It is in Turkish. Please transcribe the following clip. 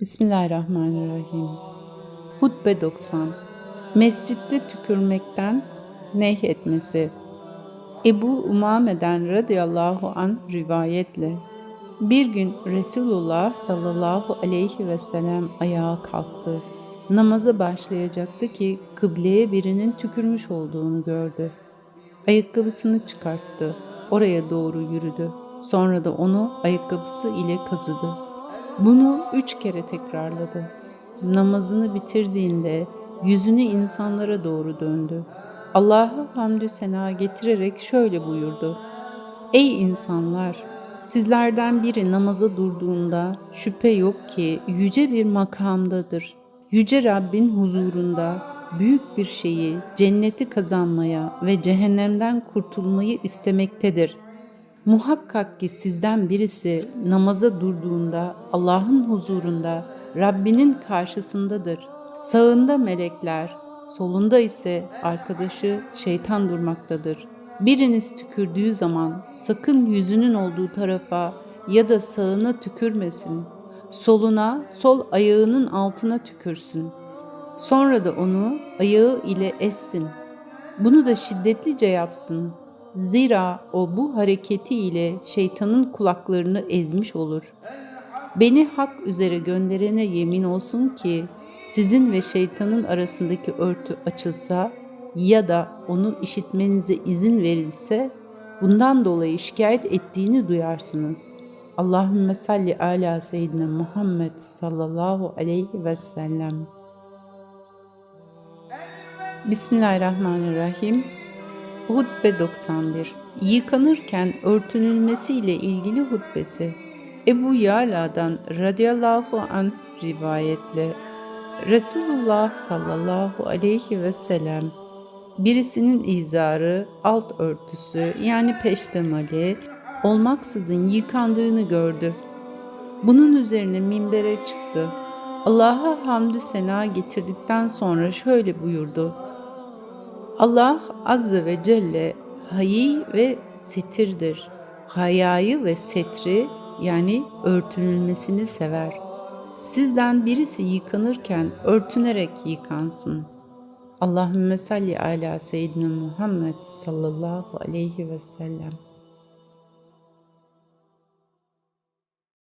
Bismillahirrahmanirrahim. Hutbe 90. Mescitte tükürmekten nehyetmesi. Ebu Umame'den radıyallahu an rivayetle bir gün Resulullah sallallahu aleyhi ve sellem ayağa kalktı. Namaza başlayacaktı ki kıbleye birinin tükürmüş olduğunu gördü. Ayakkabısını çıkarttı. Oraya doğru yürüdü. Sonra da onu ayakkabısı ile kazıdı. Bunu üç kere tekrarladı. Namazını bitirdiğinde yüzünü insanlara doğru döndü. Allah'a hamdü sena getirerek şöyle buyurdu. Ey insanlar! Sizlerden biri namaza durduğunda şüphe yok ki yüce bir makamdadır. Yüce Rabbin huzurunda büyük bir şeyi cenneti kazanmaya ve cehennemden kurtulmayı istemektedir. Muhakkak ki sizden birisi namaza durduğunda Allah'ın huzurunda Rabbinin karşısındadır. Sağında melekler, solunda ise arkadaşı şeytan durmaktadır. Biriniz tükürdüğü zaman sakın yüzünün olduğu tarafa ya da sağına tükürmesin. Soluna, sol ayağının altına tükürsün. Sonra da onu ayağı ile essin. Bunu da şiddetlice yapsın. Zira o bu hareketi ile şeytanın kulaklarını ezmiş olur. Beni hak üzere gönderene yemin olsun ki sizin ve şeytanın arasındaki örtü açılsa ya da onu işitmenize izin verilse bundan dolayı şikayet ettiğini duyarsınız. Allahümme salli ala seyyidina Muhammed sallallahu aleyhi ve sellem. Bismillahirrahmanirrahim. Hutbe 91 Yıkanırken örtünülmesiyle ilgili hutbesi Ebu Yala'dan radıyallahu an rivayetle Resulullah sallallahu aleyhi ve sellem birisinin izarı, alt örtüsü yani peştemali olmaksızın yıkandığını gördü. Bunun üzerine minbere çıktı. Allah'a hamdü sena getirdikten sonra şöyle buyurdu. Allah Azze ve Celle hayi ve setirdir. Hayayı ve setri yani örtünülmesini sever. Sizden birisi yıkanırken örtünerek yıkansın. Allahümme salli ala seyyidina Muhammed sallallahu aleyhi ve sellem.